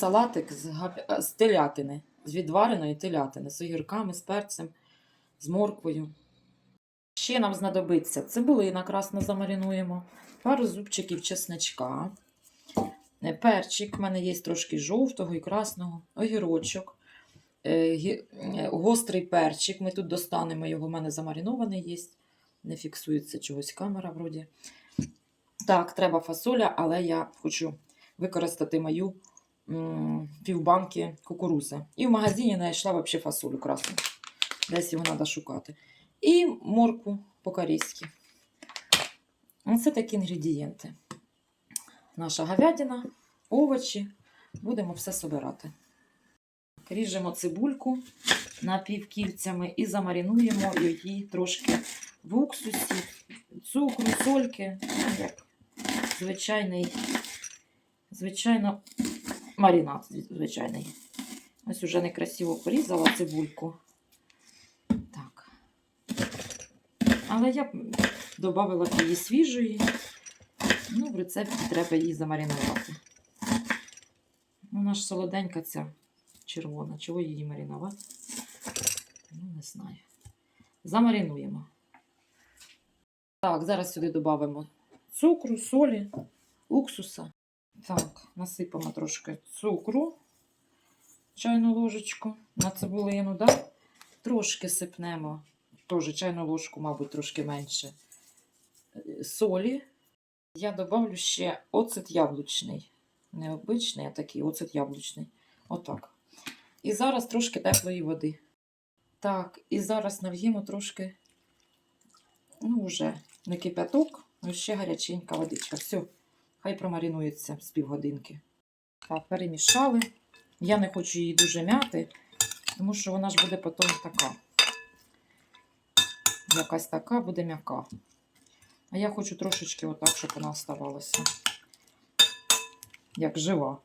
салатик з, гап- з телятини, з відвареної телятини, з огірками, з перцем, з морквою. Ще нам знадобиться цибулина красно замаринуємо, пару зубчиків чесничка, е, перчик, в мене є трошки жовтого і красного, огірочок, е, е, гострий перчик. Ми тут достанемо його, в мене замаринований є. Не фіксується чогось камера вроді. Так, треба фасоля, але я хочу використати мою півбанки кукурузи. І в магазині знайшла взагалі фасолю красну. Десь його треба шукати. І морку по-корейськи. Оце такі інгредієнти. Наша говядина, овочі. Будемо все собирати. Ріжемо цибульку напівкільцями і замаринуємо її трошки в уксусі, цукру, сольки, ну, звичайний, звичайно, маринад звичайний. Ось уже некрасиво порізала цибульку. Так. Але я б додала її свіжої. Ну, в рецепті треба її замаринувати. Вона ж солоденька ця червона. Чого її маринувати? Ну, не знаю. Замаринуємо. Так, зараз сюди додамо цукру, солі, уксуса. Так, насипаємо трошки цукру, чайну ложечку на цибулину, да? трошки сипнемо, теж чайну ложку, мабуть, трошки менше е, солі. Я додавлю ще оцет яблучний. Не обичний, а такий оцет яблучний. Отак. І зараз трошки теплої води. Так, і зараз нав'ємо трошки, ну, вже не кипяток, але ще гаряченька водичка. Все, хай промаринується з півгодинки. Так, перемішали. Я не хочу її дуже мяти, тому що вона ж буде потім така. Якась така буде м'яка. А я хочу трошечки отак, щоб вона оставалася. Як жива.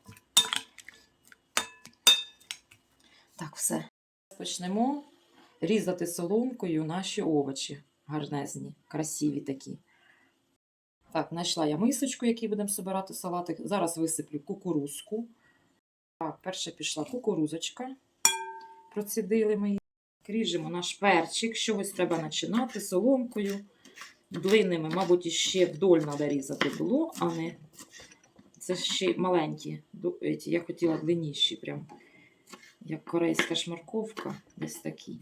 Так, все. Почнемо різати соломкою наші овочі. Гарнезні, красиві такі. Так, знайшла я мисочку, якій будемо збирати салатик. Зараз висиплю кукурузку. Так, перша пішла кукурузочка. Процідили ми її. Ріжемо наш перчик. Чогось треба починати соломкою. Длинними, мабуть, іще вдоль треба різати було, а не це ще маленькі. Я хотіла длинніші, прям як корейська шмарковка. Десь такі.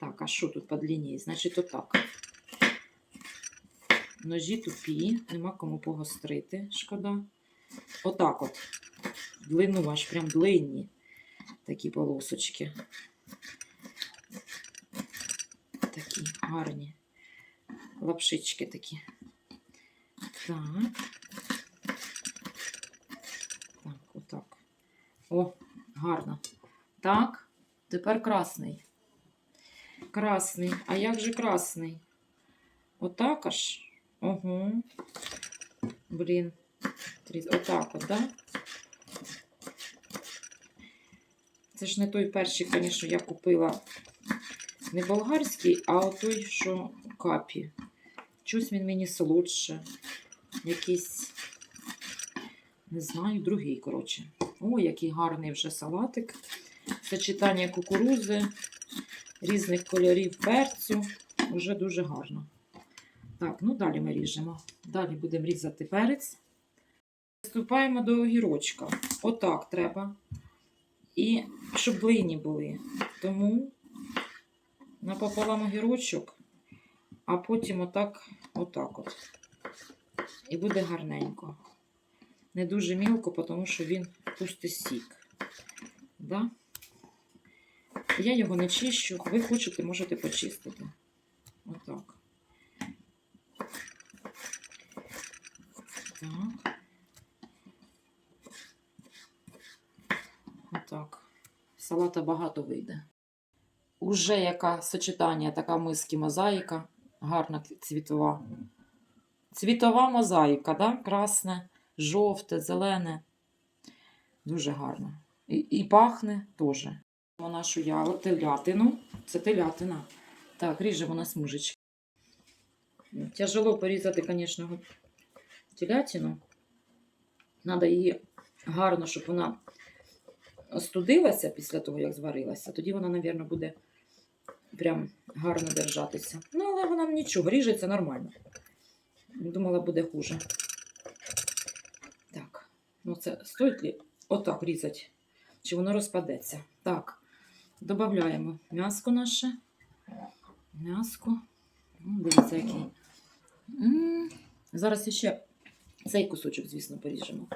Так, а що тут по длині? Значить, отак. Ножі тупі, нема кому погострити, шкода. Отак от. Длину аж прям длинні такі полосочки. Такі гарні. Лапшички такі. Так. Так, отак. О, гарно. Так, тепер красний. Красний. А як же красний? Отак аж. Угу. Блін. Отак от, да? Це ж не той перший, звісно, я купила не болгарський, а той, що капі. Чусь він мені солодше. Якийсь, не знаю, другий, коротше. О, який гарний вже салатик. Сочетання кукурузи, різних кольорів перцю. Уже дуже гарно. Так, ну далі ми ріжемо. Далі будемо різати перець. Приступаємо до огірочка. Отак треба. І щоб блині були. Тому напополам огірочок, а потім отак, отак от. І буде гарненько. Не дуже мілко, тому що він пустить сік. Да? Я його не чищу. Ви хочете, можете почистити. Отак. Так. Отак. Салата багато вийде. Уже яка сочетання, така миски мозаїка. Гарна цвітова. Цвітова мозаїка, да? красне, жовте, зелене. Дуже гарно. І, і пахне теж. Нашу яло, телятину. Це телятина. Так, ріжемо на смужечки. Тяжело порізати, звісно, телятину. Треба її гарно, щоб вона остудилася після того, як зварилася, тоді вона, мабуть, буде прям гарно держатися. Ну, але вона нічого, ріжеться нормально. Думала, буде хуже. Так, ну це стоїть ли отак різати? Чи воно розпадеться? Так, додаємо м'яско наше. М'яско. Дивіться, який. М, Зараз ще цей кусочок, звісно, поріжемо.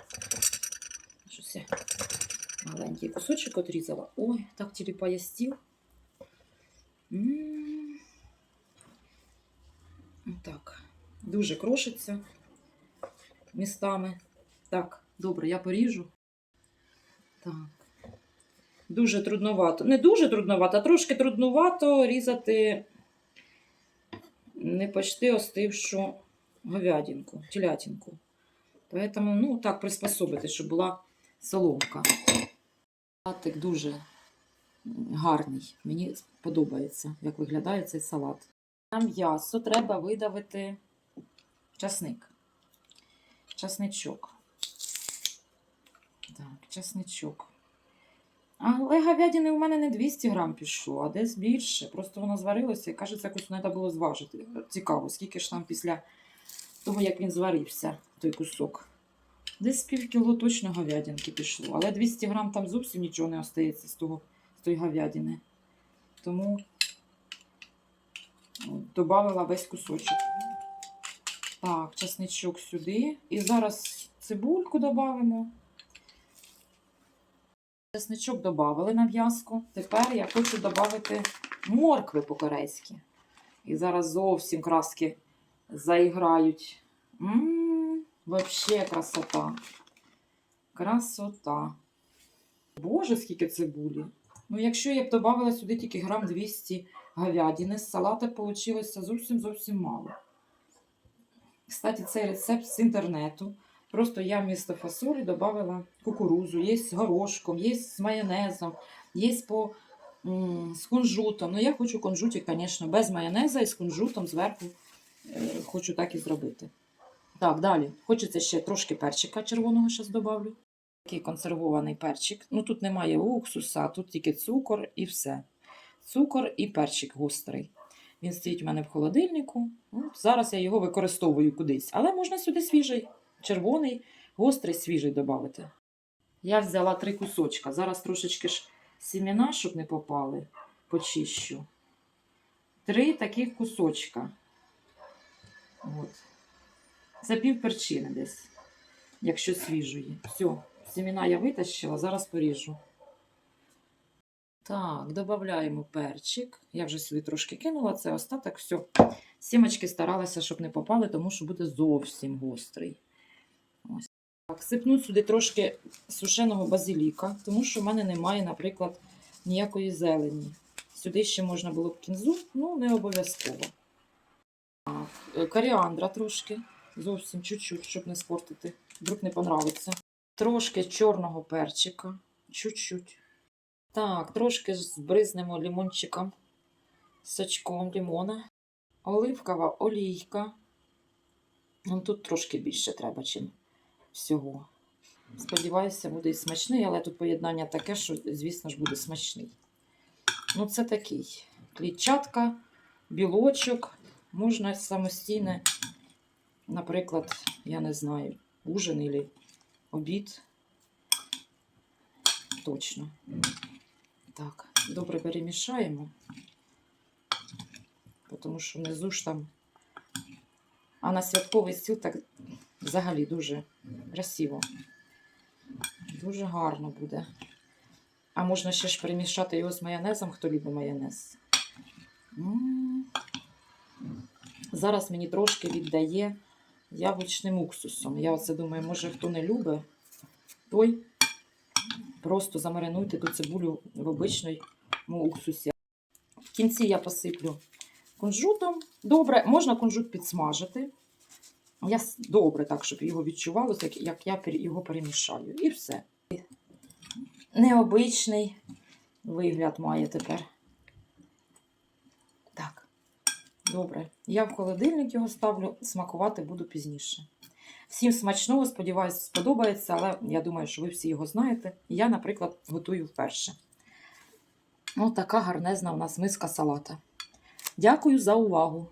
Щось я маленький кусочок отрізала. Ой, так тіліпає стіл. М. Так, дуже крошиться містами. Так, добре, я поріжу. Так. Дуже трудновато. Не дуже трудновато, а трошки трудновато різати не почти остившу говядинку, телятинку. Поэтому, ну, так приспособити, щоб була соломка. Салатик дуже гарний. Мені подобається, як виглядає цей салат. На м'ясо треба видавити часник. Часничок. Так, часничок. Але говядини у мене не 200 грам пішло, а десь більше. Просто воно зварилося і кажеться, якось треба було зважити. Цікаво, скільки ж там після того, як він зварився, той кусок. Десь пів кіло точно говядинки пішло. Але 200 грам там зовсім нічого не остається з, того, з тої говядини. Тому додала весь кусочок. Так, часничок сюди. І зараз цибульку додамо. Чесничок додали на в'язку. Тепер я хочу додати моркви по-корейськи. І зараз зовсім краски заіграють. Ммм, вообще красота. Красота. Боже, скільки цибулі. Ну, якщо я б додала сюди тільки грам 200 говядини, з салата вийшло зовсім зовсім мало. Кстати, цей рецепт з інтернету. Просто я вместо фасолі додала кукурузу, є з горошком, є з майонезом, є по, м, з кунжутом. Ну, я хочу кунжутик, звісно, без майонеза і з кунжутом зверху е, хочу так і зробити. Так, далі. Хочеться ще трошки перчика червоного зараз додавлю. Такий консервований перчик. Ну, тут немає уксуса, тут тільки цукор і все. Цукор і перчик гострий. Він стоїть у мене в холодильнику. Ну, зараз я його використовую кудись. Але можна сюди свіжий, червоний, гострий, свіжий додати. Я взяла три кусочка. Зараз трошечки ж сіміна, щоб не попали, почищу. Три таких кусочка. От. Це пів перчини десь, якщо свіжої. Все, сіміна я витащила, зараз поріжу. Так, додаємо перчик. Я вже сюди трошки кинула, це остаток. Все. Сімочки старалася, щоб не попали, тому що буде зовсім гострий. Ось. Так, сипну сюди трошки сушеного базиліка, тому що в мене немає, наприклад, ніякої зелені. Сюди ще можна було б кінзу, ну не обов'язково. Так, е, Коріандра трошки, зовсім чуть-чуть, щоб не спортити. Вдруг не понравиться. Трошки чорного перчика, чуть-чуть. Так, трошки збризнемо лимончиком, сачком лимона. Оливкова олійка. Ну, тут трошки більше треба, чим всього. Сподіваюся, буде і смачний, але тут поєднання таке, що, звісно ж, буде смачний. Ну, це такий. Клітчатка, білочок. Можна самостійно, наприклад, я не знаю, ужин або обід. Точно. Так, добре перемішаємо, тому що внизу ж там. А на святковий стіл так взагалі дуже красиво. Дуже гарно буде. А можна ще ж перемішати його з майонезом, хто любить майонез. М. Зараз мені трошки віддає яблучним уксусом. Я оце думаю, може хто не любить, той просто замаринуйте ту цибулю в обичному уксусі. В кінці я посиплю кунжутом. Добре, можна кунжут підсмажити. Я добре так, щоб його відчувалося, як- я його перемішаю. І все. Необичний вигляд має тепер. Так, добре. Я в холодильник його ставлю, смакувати буду пізніше. Всім смачного, сподіваюся, сподобається, але я думаю, що ви всі його знаєте. Я, наприклад, готую вперше. Ось така гарнезна у нас миска салата. Дякую за увагу!